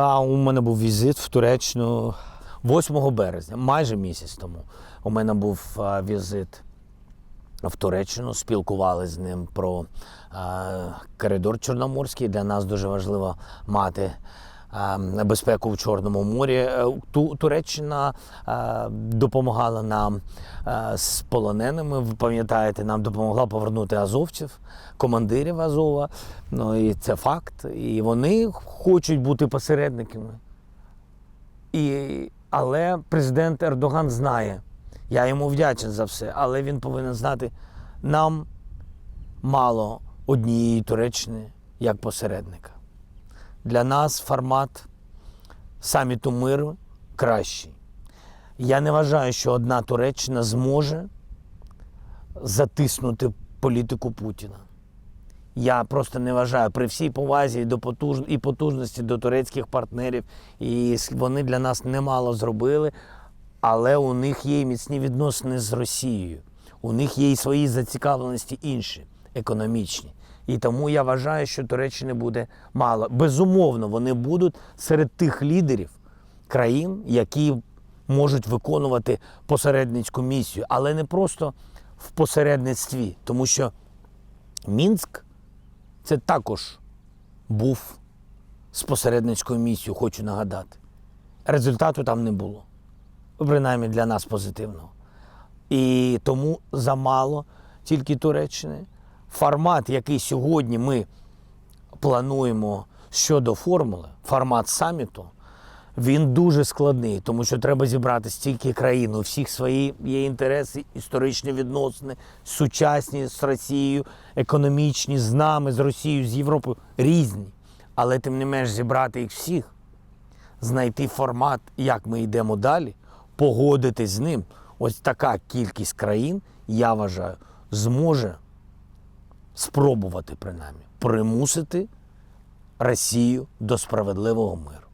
А у мене був візит в Туреччину 8 березня, майже місяць тому. У мене був візит в Туреччину, спілкувалися з ним про коридор Чорноморський. Для нас дуже важливо мати безпеку в Чорному морі. Е, Туреччина допомагала нам з полоненими. Ви пам'ятаєте, нам допомогла повернути азовців, командирів Азова. Ну і це факт. І вони хочуть бути посередниками. І, але президент Ердоган знає, я йому вдячний за все, але він повинен знати, нам мало однієї Туреччини як посередника. Для нас формат саміту миру кращий. Я не вважаю, що одна Туреччина зможе затиснути політику Путіна. Я просто не вважаю при всій повазі до потуж... і потужності до турецьких партнерів, і вони для нас немало зробили, але у них є міцні відносини з Росією. У них є і свої зацікавленості інші, економічні. І тому я вважаю, що Туреччини буде мало. Безумовно, вони будуть серед тих лідерів країн, які можуть виконувати посередницьку місію, але не просто в посередництві, тому що Мінськ це також був з посередницькою місією, хочу нагадати. Результату там не було. Принаймні для нас позитивного. І тому замало тільки Туреччини. Формат, який сьогодні ми плануємо щодо формули, формат саміту, він дуже складний, тому що треба зібрати стільки країн, у всіх свої є інтереси, історичні відносини, сучасні з Росією, економічні з нами, з Росією, з Європою різні. Але тим не менш зібрати їх всіх, знайти формат, як ми йдемо далі, погодитись з ним. Ось така кількість країн, я вважаю, зможе спробувати принаймні примусити Росію до справедливого миру.